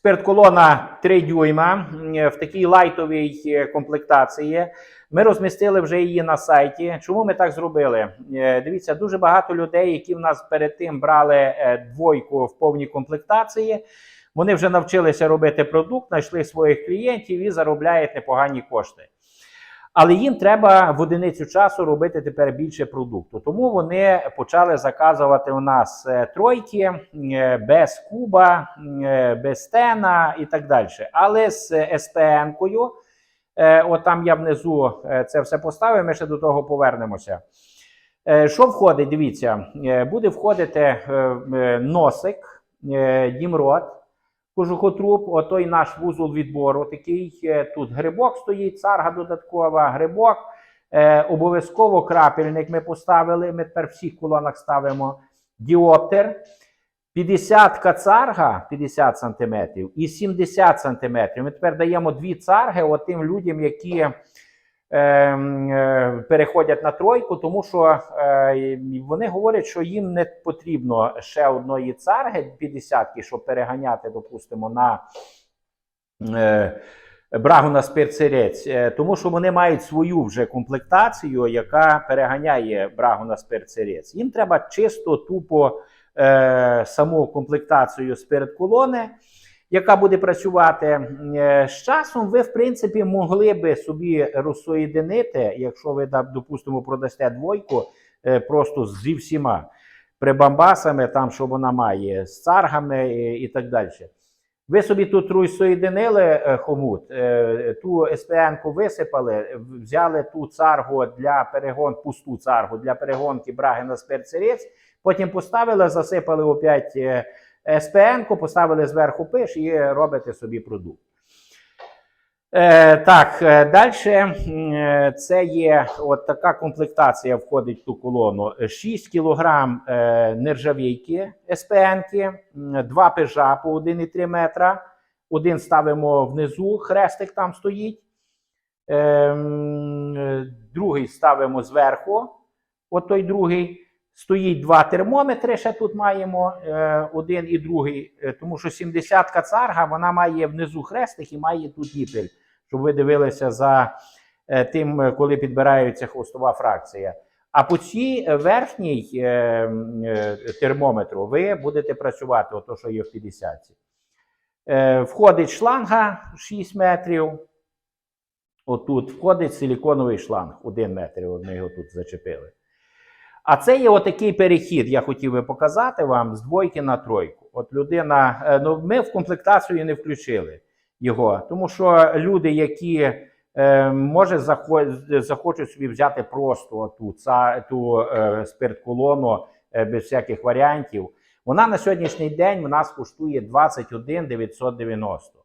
Спиртколона 3 дюйма в такій лайтовій е, комплектації. Ми розмістили вже її на сайті. Чому ми так зробили? Е, Дивіться, дуже багато людей, які в нас перед тим брали е, двойку в повній комплектації. Вони вже навчилися робити продукт, знайшли своїх клієнтів і заробляють непогані кошти. Але їм треба в одиницю часу робити тепер більше продукту. Тому вони почали заказувати у нас е, тройки е, без куба, е, без стена і так далі. Але з СПН-кою, е, от там я внизу це все поставив, ми ще до того повернемося. Що входить? Дивіться, буде входити носик, дімрот, кожухотруб, отой наш вузол відбору. Такий е, тут грибок стоїть, царга додаткова, грибок. Е, обов'язково крапельник ми поставили. Ми тепер в всіх колонах ставимо діоптер. 50 царга 50 см і 70 см. Ми тепер даємо дві царги от тим людям, які переходять на тройку, тому що е, вони говорять, що їм не потрібно ще одної царги 50 щоб переганяти, допустимо, на е, брагу на спирцерець, е, тому що вони мають свою вже комплектацію, яка переганяє брагу на спирцерець. Їм треба чисто тупо е, саму комплектацію спирт-колони, яка буде працювати. Е, З часом ви, в принципі, могли би собі розсоєдинити, якщо ви, допустимо, продасте двойку е, просто зі всіма прибамбасами, там, що вона має, з царгами і, і так далі. Ви собі тут розсоєдинили е, хомут, е, ту СПН-ку висипали, взяли ту царгу для перегон, пусту царгу для перегонки браги на потім поставили, засипали опять е, СПН-ку, поставили зверху пиш і робите собі продукт. Е, так, е, далі е, це є от така комплектація входить в ту колону. 6 кг е, нержавійки СПН-ки, 2 пежа по 1,3 метра. Один ставимо внизу, хрестик там стоїть. Е, другий ставимо зверху. От той другий. Стоїть два термометри, ще тут маємо е, один і другий, е, тому що 70-ка царга вона має внизу хрестик і має тут ніпель, щоб ви дивилися за е, тим, е, коли підбирається хвостова фракція. А по цій е, верхній е, е, термометру ви будете працювати, ото що є в 50. Е, входить шланга 6 метрів. Отут входить силіконовий шланг 1 метр. От ми його тут зачепили. А це є отакий перехід, я хотів би показати вам з двойки на тройку. От людина, е, ну ми в комплектацію не включили його, тому що люди, які е, може захочуть собі взяти просто ту, ця, ту е, спирт-колону е, без всяких варіантів, вона на сьогоднішній день в нас коштує 21 990.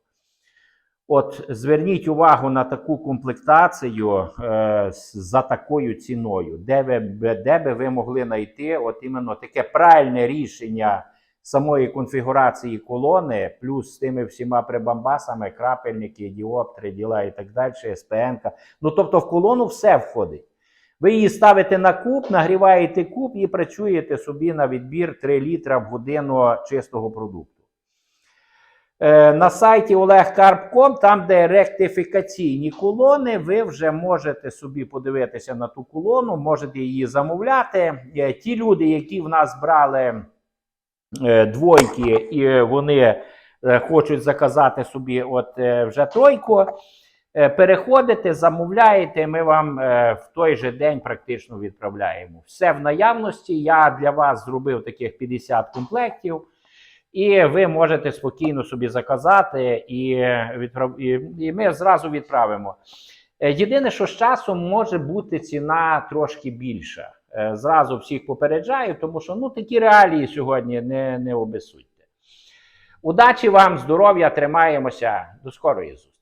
От зверніть увагу на таку комплектацію е, за такою ціною, де ви де би ви могли знайти от іменно таке правильне рішення самої конфігурації колони, плюс з тими всіма прибамбасами, крапельники, діоптри, діла і так далі, СПН. Ну тобто в колону все входить. Ви її ставите на куб, нагріваєте куб і працюєте собі на відбір 3 літра в годину чистого продукту. Е, На сайті olegkarp.com, там, де ректифікаційні колони, ви вже можете собі подивитися на ту колону, можете її замовляти. Е, Ті люди, які в нас брали е, двойки, і вони хочуть заказати собі от вже тройку, переходите, замовляєте, ми вам в той же день практично відправляємо. Все в наявності. Я для вас зробив таких 50 комплектів. І ви можете спокійно собі заказати, і, відправ... і, ми зразу відправимо. Е, Єдине, що з часом може бути ціна трошки більша. Е, Зразу всіх попереджаю, тому що ну, такі реалії сьогодні не, не обесудьте. Удачі вам, здоров'я, тримаємося. До скорої зустрічі.